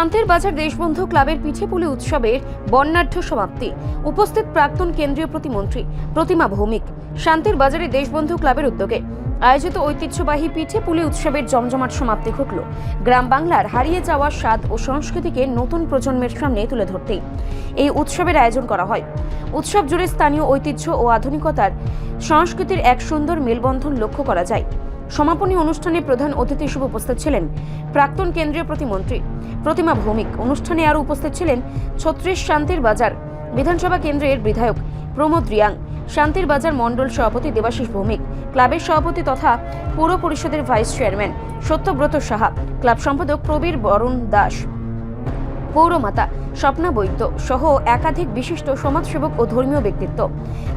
শান্তির বাজার দেশবন্ধু ক্লাবের পিঠে পুলি উৎসবের বর্ণাঢ্য সমাপ্তি। উপস্থিত প্রাক্তন কেন্দ্রীয় প্রতিমন্ত্রী প্রতিমা ভৌমিক। শান্তির বাজারে দেশবন্ধু ক্লাবের উদ্যোগে আয়োজিত ঐতিহ্যবাহী পিঠে পুলি উৎসবের জমজমাট সমাপ্তি ঘটল। গ্রাম বাংলার হারিয়ে যাওয়া স্বাদ ও সংস্কৃতিকে নতুন প্রজন্মের সামনে তুলে ধরতেই এই উৎসবের আয়োজন করা হয়। উৎসব জুড়ে স্থানীয় ঐতিহ্য ও আধুনিকতার সংস্কৃতির এক সুন্দর মেলবন্ধন লক্ষ্য করা যায়। সমাপনী অনুষ্ঠানে প্রধান অতিথি হিসেবে উপস্থিত ছিলেন প্রাক্তন কেন্দ্রীয় প্রতিমন্ত্রী প্রতিমা ভৌমিক। অনুষ্ঠানে আরও উপস্থিত ছিলেন ছত্রিশ শান্তির বাজার বিধানসভা কেন্দ্রের বিধায়ক প্রমোদ রিয়াং, শান্তির বাজার মণ্ডল সভাপতি দেবাশিস ভৌমিক, ক্লাবের সভাপতি তথা পৌর পরিষদের vice chairman Satyabrata Saha, club সম্পাদক প্রবীর বরুণ দাস। পৌরমাতা স্বপ্না বৈদ্য সহ একাধিক বিশিষ্ট সমাজসেবক ও ধর্মীয় ব্যক্তিত্ব।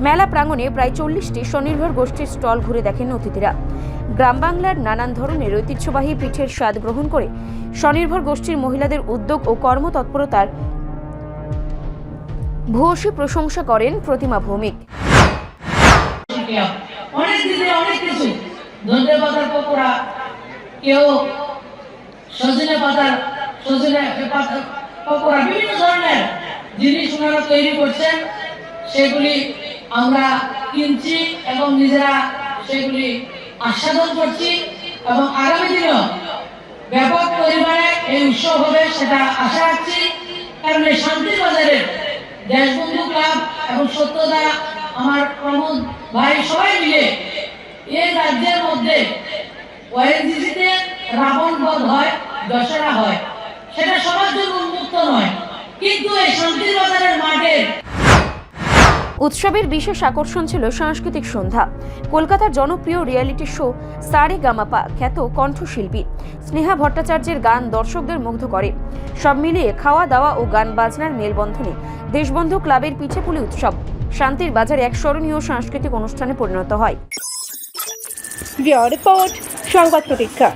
মেলা প্রাঙ্গণে প্রায় চল্লিশটি স্বনির্ভর গোষ্ঠীর স্টল ঘুরে দেখেন অতিথিরা। গ্রাম বাংলার নানান ধরনের ঐতিহ্যবাহী পিঠের স্বাদ গ্রহণ করে স্বনির্ভর গোষ্ঠীর মহিলাদের উদ্যোগ ও কর্মতৎপরতার ভূয়সী প্রশংসা করেন প্রতিমা ভৌমিক। পাতার পকোড়া, কেউ সজনে পাতার, সজনে পকোড়া বিভিন্ন ধরনের জিনিস ওনারা তৈরি করছেন, সেগুলি আমরা কিনছি এবং নিজেরা সেগুলি আস্বাদন করছি এবং আগামী দিনেও ব্যাপক পরিমাণে এই উৎসব হবে সেটা আশা রাখছি। কারণ এই শান্তির বাজারের দেশবন্ধু ক্লাব এবং সত্যদা, আমার প্রমোদ ভাই সবাই মিলে এই রাজ্যের মধ্যে ওএনজিসিতে রাবণ বধ হয় দশরা হয়। সেটা সবার জন্য উন্মুক্ত নয় কিন্তু এই শান্তির বাজারের মাঠের উৎসবের বিশেষ আকর্ষণ ছিল সাংস্কৃতিক সন্ধ্যা। কলকাতার জনপ্রিয় রিয়েলিটি শো সারে গামাপা খ্যাত কণ্ঠশিল্পী। স্নেহা ভট্টাচার্যের গান দর্শকদের মুগ্ধ করে। সব মিলিয়ে খাওয়া দাওয়া ও গান বাজনার মেলবন্ধনে দেশবন্ধু ক্লাবের পিঠেপুলি উৎসব। শান্তির বাজারে এক স্মরণীয় সাংস্কৃতিক অনুষ্ঠানে পরিণত হয়। রিপোর্ট সংবাদ প্রতীক্ষা।